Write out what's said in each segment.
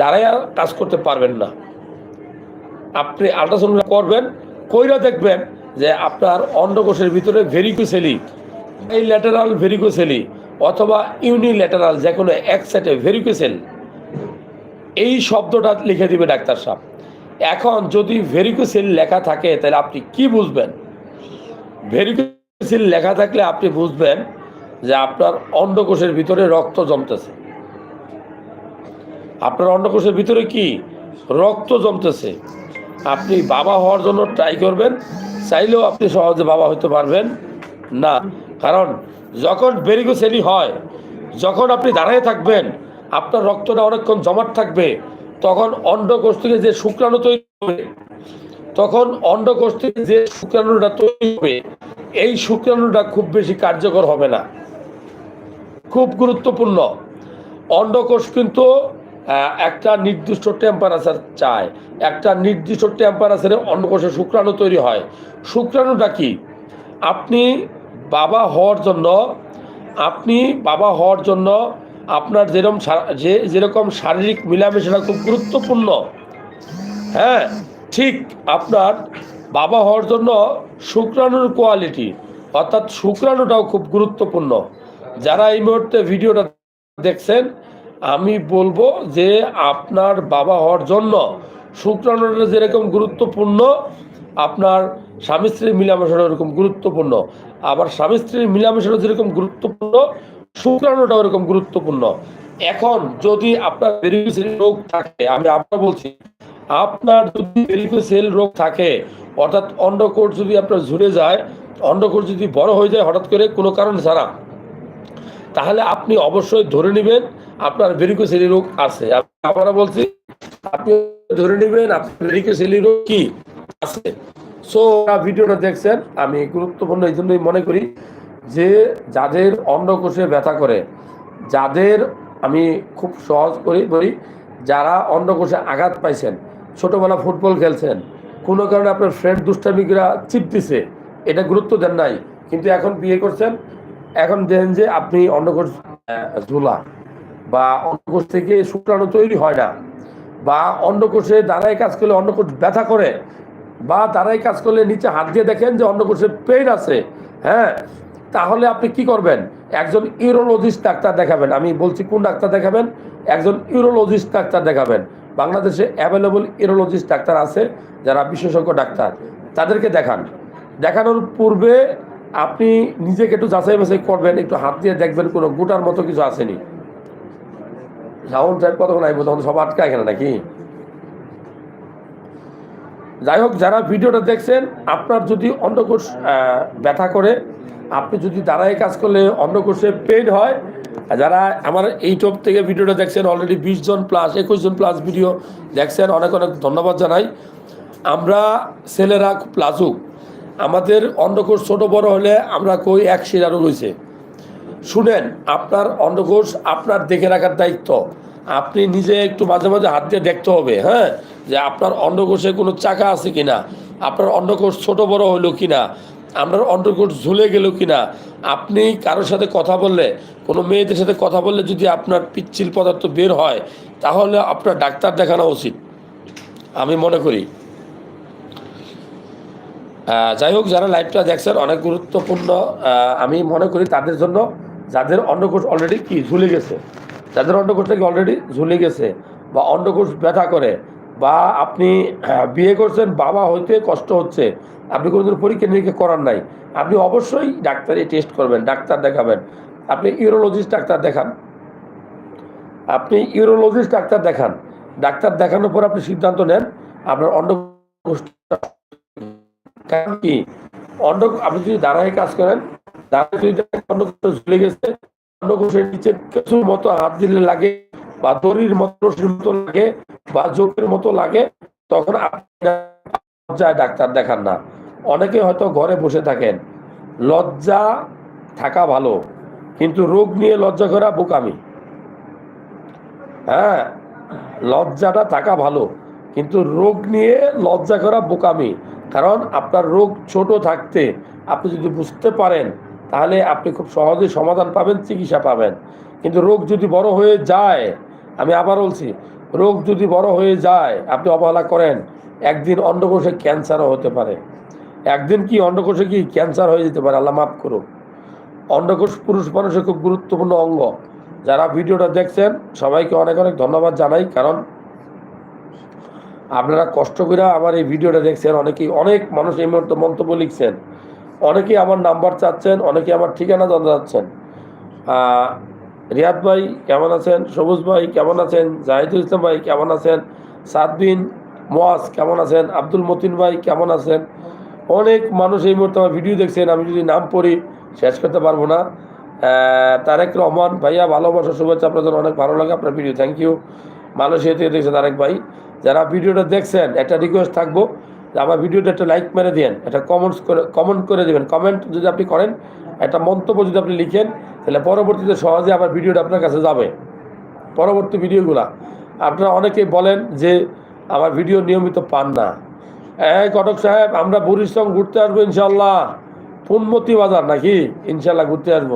দাঁড়ায় কাজ করতে পারবেন না। আপনি আল্ট্রাসাউন্ড করবেন, কইরা দেখবেন যে আপনার অন্ডকোষের ভিতরে ভেরিকোসেলি এই ল্যাটারাল ভেরিকোসেলি অথবা ইউনিল্যাটারাল যে কোনো এক সাইডে ভেরিকোসেল এই শব্দটা লিখে দিবে ডাক্তার সাহেব। এখন যদি ভেরিকোসেল লেখা থাকে, তাহলে আপনি কি বুঝবেন? ভেরিকোসেল লেখা থাকলে আপনি বুঝবেন যে আপনার অন্ডকোষের ভিতরে রক্ত জমতেছে। আপনার অন্ডকোষের ভিতরে কি রক্ত জমতেছে? আপনি বাবা হওয়ার জন্য ট্রাই করবেন, চাইলেও আপনি সহজে বাবা হতে পারবেন না। কারণ যখন বেরিগোসেলি হয়, যখন আপনি দাঁড়িয়ে থাকবেন, আপনার রক্তটা অনেকক্ষণ জমাট থাকবে, তখন অন্ডকোষ থেকে যে শুক্রাণু তৈরি হবে, তখন অন্ডকোষ থেকে যে শুক্রাণুটা তৈরি হবে, এই শুক্রাণুটা খুব বেশি কার্যকর হবে না। খুব গুরুত্বপূর্ণ। অন্ডকোষ কিন্তু একটা নির্দিষ্ট টেম্পারেচার চায়। একটা নির্দিষ্ট টেম্পারেচারে অন্ডকোষে শুক্রাণু তৈরি হয়। শুক্রাণুটা কি? আপনি বাবা হওয়ার জন্য, আপনি বাবা হওয়ার জন্য আপনার যেরকম যে যেরকম শারীরিক মিলামেশাটা খুব গুরুত্বপূর্ণ। হ্যাঁ ঠিক আপনার বাবা হওয়ার জন্য শুক্রাণুর কোয়ালিটি অর্থাৎ শুক্রাণুটাও খুব গুরুত্বপূর্ণ। যারা এই মুহূর্তে ভিডিওটা দেখছেন আমি বলব যে আপনার বাবা হওয়ার জন্য শুক্রাণুটা যেরকম গুরুত্বপূর্ণ, আপনার স্বামী স্ত্রীর মিলামেশাটা এরকম গুরুত্বপূর্ণ। আবার স্বামী স্ত্রীর মিলামেশাটা যেরকম গুরুত্বপূর্ণ শুক্রাণুটা ওরকম গুরুত্বপূর্ণ। এখন যদি আপনার ভেরিকোসেল রোগ থাকে, আমি আপনার বলছি, আপনার যদি ভেরিকোসেল রোগ থাকে, অর্থাৎ অন্ডকোষ যদি আপনার ঝুলে যায়, অন্ডকোষ যদি বড় হয়ে যায় হঠাৎ করে কোনো কারণ ছাড়া, তাহলে আপনি অবশ্যই ধরে নেবেন আপনার ভেরিকোসেলি রোগ আছে। আমি বলছি, আপনি ধরে নেবেন আপনার ভেরিকোসেলি রোগ কি আছে। সো ভিডিওটা দেখছেন, আমি গুরুত্বপূর্ণ এই জন্যই মনে করি যে, যাদের অন্ডকোষে ব্যথা করে, যাদের আমি খুব সহজ করি বলি, যারা অন্ডকোষে আঘাত পাইছেন, ছোটবেলা ফুটবল খেলছেন, কোনো কারণে আপনার ফ্রেন্ড দুষ্টামিকরা চিপ দিছে এটা গুরুত্ব দেন নাই। কিন্তু এখন বিয়ে করছেন, এখন দেন যে আপনি অন্ডকোষ ঝোলা। বা অন্ডকোষ থেকে শুক্রাণু তৈরি হয় না, বা অন্ডকোষে দাঁড়ায় কাজ করলে অন্ডকোষ ব্যথা করে, বা দাঁড়ায় কাজ করলে নিচে হাত দিয়ে দেখেন যে অন্ডকোষে পেইন আছে হ্যাঁ? তাহলে আপনি কি করবেন? একজন ইউরোলজিস্ট ডাক্তার দেখাবেন। আমি বলছি কোন ডাক্তার দেখাবেন? একজন ইউরোলজিস্ট ডাক্তার দেখাবেন। বাংলাদেশে অ্যাভেলেবল ইউরোলজিস্ট ডাক্তার আছে, যারা বিশেষজ্ঞ ডাক্তার। তাদেরকে দেখান। দেখানোর পূর্বে আপনি নিজেকে একটু যাচাই বাছাই করবেন, একটু হাত দিয়ে দেখবেন কোনো গোটার মতো কিছু আসেনি। সাউন্ড টাইপ কতক্ষণ আইব? তখন সব আটকা এখানে নাকি? যাই হোক যারা ভিডিওটা দেখছেন আপনার যদি অন্ডকোষ আহ, ব্যথা করে আপনি যদি দাঁড়ায় কাজ করলে অন্ডকোষে পেইন হয় যারা আমার ইউটিউব থেকে ভিডিওটা দেখছেন অলরেডি বিশ জন প্লাস একুশ জন প্লাস ভিডিও দেখছেন অনেক অনেক ধন্যবাদ জানাই। আমরা ছেলেরা খুব লাজুক। আমাদের অন্ডকোষ ছোট বড় হলে আমরা কই এক শিরারও রয়েছে শুনেন, আপনার অন্ডকোষ আপনার দেখে রাখার দায়িত্ব। আপনি নিজে একটু মাঝে মাঝে হাত দিয়ে দেখতে হবে হ্যাঁ? যে আপনার অন্ডকোষে কোনো চাকা আছে কিনা, আপনার অন্ডকোষ ছোট বড় হলো কি না আপনার অন্ডকোষ ঝুলে গেল কিনা। আপনি কারোর সাথে কথা বললে, কোনো মেয়েদের সাথে কথা বললে যদি আপনার পিচ্ছিল পদার্থ বের হয়, তাহলে আপনার ডাক্তার দেখানো উচিত, আমি মনে করি। যাই হোক, যারা লাইভটা দেখছেন, অনেক গুরুত্বপূর্ণ আমি মনে করি তাদের জন্য। যাদের অন্ডকোষ অলরেডি কি, ঝুলে গেছে। যাদের অন্ডকোষটা কি অলরেডি ঝুলে গেছে বা অন্ডকোষ ব্যথা করে বা আপনি বিয়ে করছেন, বাবা হইতে কষ্ট হচ্ছে, আপনি কোনোদিন পরীক্ষা নিরীক্ষা করার নাই, আপনি অবশ্যই ডাক্তারি টেস্ট করবেন, ডাক্তার দেখাবেন। আপনি ইউরোলজিস্ট ডাক্তার দেখান। আপনি ইউরোলজিস্ট ডাক্তার দেখান। ডাক্তার দেখানোর পর আপনি সিদ্ধান্ত নেন, আপনার অন্ডকোষটা কারণ কি? অন্য আপনি যদি দাঁড়ায় কাজ করেন ঝুলে গেছে। নিচে কিছুর মতো হাত দিলে লাগে, বা দড়ির মতো মতো লাগে, বা মতো লাগে, তখন লজ্জায় ডাক্তার দেখান না। অনেকে হয়তো ঘরে বসে থাকেন। লজ্জা থাকা ভালো, কিন্তু রোগ নিয়ে লজ্জা করা বোকামি। হ্যাঁ লজ্জাটা থাকা ভালো, কিন্তু রোগ নিয়ে লজ্জা করা বোকামি। কারণ আপনার রোগ ছোট থাকতে আপনি যদি বুঝতে পারেন, তাহলে আপনি খুব সহজে সমাধান পাবেন, চিকিৎসা পাবেন। কিন্তু রোগ যদি বড় হয়ে যায়, আমি আবার বলছি, রোগ যদি বড় হয়ে যায়, আপনি অবহেলা করেন, একদিন অন্ডকোষে ক্যান্সারও হতে পারে। একদিন কি অন্ডকোষে কি ক্যান্সার হয়ে যেতে পারে? আল্লাহ মাফ করুক। অন্ডকোষ পুরুষ মানুষের খুব গুরুত্বপূর্ণ অঙ্গ। যারা ভিডিওটা দেখছেন, সবাইকে অনেক অনেক ধন্যবাদ জানাই, কারণ আপনারা কষ্ট করে আমার এই ভিডিওটা দেখছেন, অনেকেই, অনেক মানুষ এই মুহূর্তে মন্তব্য লিখছেন। অনেকেই আমার নাম্বার চাচ্ছেন অনেকে আমার ঠিকানা জানতে চাচ্ছেন। রিয়াদ ভাই কেমন আছেন? সবুজ ভাই কেমন আছেন? জাহিদুল ইসলাম ভাই কেমন আছেন? সাদবিন মোয়াজ কেমন আছেন? আব্দুল মতিন ভাই কেমন আছেন? অনেক মানুষ এই মুহূর্তে আমার ভিডিও দেখছেন, আমি যদি নাম পড়ি শেষ করতে পারব না। তারেক রহমান ভাইয়া, ভালোবাসা, শুভেচ্ছা, আপনাদের অনেক ভালো লাগে আপনার ভিডিও। থ্যাংক ইউ মালয়েশিয়া দেখছেন তারেক ভাই, যারা ভিডিওটা দেখছেন, একটা রিকোয়েস্ট থাকব যে আমার ভিডিওটা একটা লাইক মেরে দিন একটা কমেন্টস করে কমেন্ট করে দেবেন। কমেন্ট যদি আপনি করেন, একটা মন্তব্য যদি আপনি লিখেন, তাহলে পরবর্তীতে সহজে আমার ভিডিওটা আপনার কাছে যাবে। পরবর্তী ভিডিওগুলা। আপনারা অনেকেই বলেন যে আমার ভিডিও নিয়মিত পান না। এই কটক সাহেব, আমরা বুড়ির ঘুরতে আসব ইনশাল্লাহ পুনমতি বাজার নাকি? ইনশাল্লাহ ঘুরতে আসব।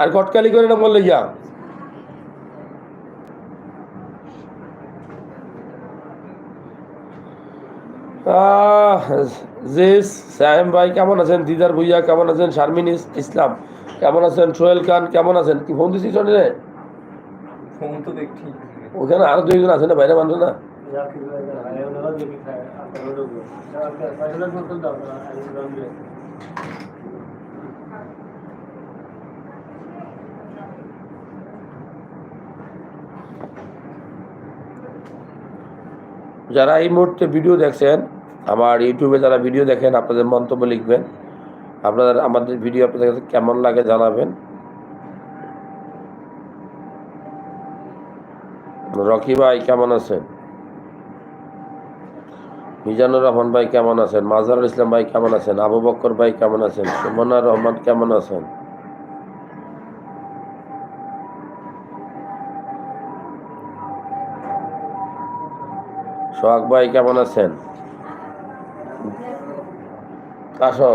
আর কটকালি করে না বললে গিয়া জিস সাহেম ভাই কেমন আছেন? দিদার ভুইয়া কেমন আছেন? শারমিন ইসলাম কেমন আছেন? সোহেল খান কেমন আছেন? কি ফোন দিছিস রে ফোন তো দেখছি। ওখানে আরও দুইজন আছে না বাইরে মানুষ না? যারা এই মুহূর্তে ভিডিও দেখছেন, আমার ইউটিউবে যারা ভিডিও দেখেন, আপনাদের মন্তব্য লিখবেন। আপনাদের, আমাদের ভিডিও আপনাদের কাছে কেমন লাগে জানাবেন। রকি ভাই কেমন আছেন? মিজানুর রহমান ভাই কেমন আছেন? মাজহারুল ইসলাম ভাই কেমন আছেন? আবু বক্কর ভাই কেমন আছেন? সুমনা রহমান কেমন আছেন? সোহাগ ভাই কেমন আছেন? আসো।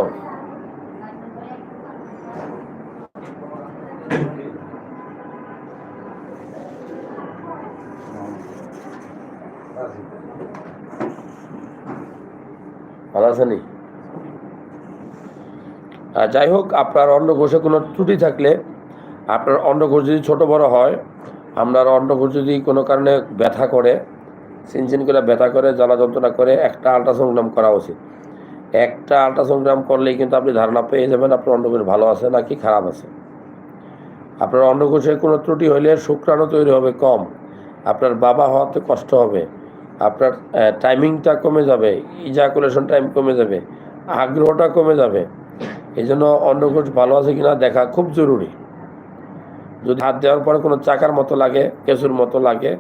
ভালো আছেনি যাই হোক, আপনার অন্নঘোষে কোনো ত্রুটি থাকলে, আপনার অন্নঘোষ যদি ছোট বড় হয় আপনার অন্নঘোষ যদি কোনো কারণে ব্যথা করে করে ব্যথা করে, জ্বালা যন্ত্রণা করে একটা আল্ট্রাসোনোগ্রাম করা উচিত। একটা আল্ট্রাসোনোগ্রাম করলেই কিন্তু আপনি ধারণা পেয়ে যাবেন আপনার অন্নকোষ ভালো আছে নাকি খারাপ আছে। আপনার অন্নকোষে কোনো ত্রুটি হলে শুক্রাণু তৈরি হবে কম, আপনার বাবা হওয়াতে কষ্ট হবে, আপনার টাইমিংটা কমে যাবে ইজাকুলেশন টাইম কমে যাবে, আগ্রহটা কমে যাবে। এই জন্য অন্নকোষ ভালো আছে কিনা দেখা খুব জরুরি। যদি হাত দেওয়ার পরে কোনো চাকার মতো লাগে, কেঁচুর মতো লাগে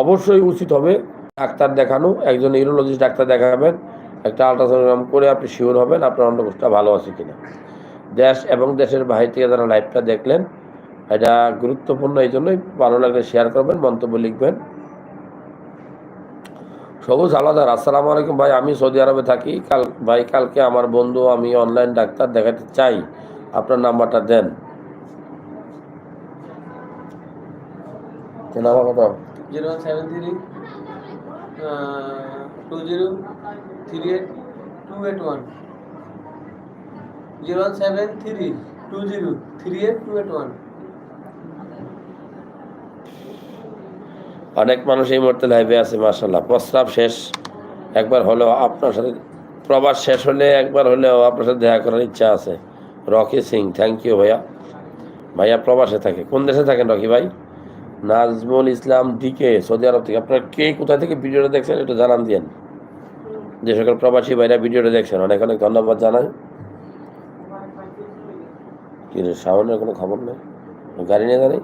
অবশ্যই উচিত হবে ডাক্তার দেখানো, একজন ইউরোলজিস্ট ডাক্তার দেখাবেন, একটা আলট্রাসোনোগ্রাম করে আপনি শিওর হবেন আপনার অন্নকোষটা ভালো আছে কিনা। দেশ এবং দেশের বাইরে থেকে যারা লাইভটা দেখলেন, এটা গুরুত্বপূর্ণ, এই জন্যই ভালো লাগলে শেয়ার করবেন, মন্তব্য লিখবেন। সবুজ আলাদার আসসালামু আলাইকুম ভাই, আমি সৌদি আরবে থাকি। কাল, ভাই, কালকে আমার বন্ধু, আমি অনলাইন ডাক্তার দেখাতে চাই। আপনার নাম্বারটা দেন। কত? Zero one seven three two zero three eight two eight one zero one seven three two zero three eight two eight one অনেক মানুষ এই মুহূর্তে লাইভে আছে মার্শাল্লাহ প্রস্রাব শেষ, একবার হলেও আপনার সাথে প্রবাস শেষ হলে একবার হলেও আপনার সাথে দেখা করার ইচ্ছা আছে। রকি সিং থ্যাংক ইউ ভাইয়া। ভাইয়া প্রবাসে থাকে। কোন দেশে থাকেন রকি ভাই? নাজমুল ইসলাম ডিকে সৌদি আরব থেকে। আপনারা কে কোথা থেকে ভিডিওটা দেখছেন একটু জানান দিয়েন। যে সকল প্রবাসী ভাইরা ভিডিওটা দেখছেন, অনেক অনেক ধন্যবাদ জানাই। কিন্তু রে শাওনের কোনো খবর নেই? গাড়ি নিয়ে জানি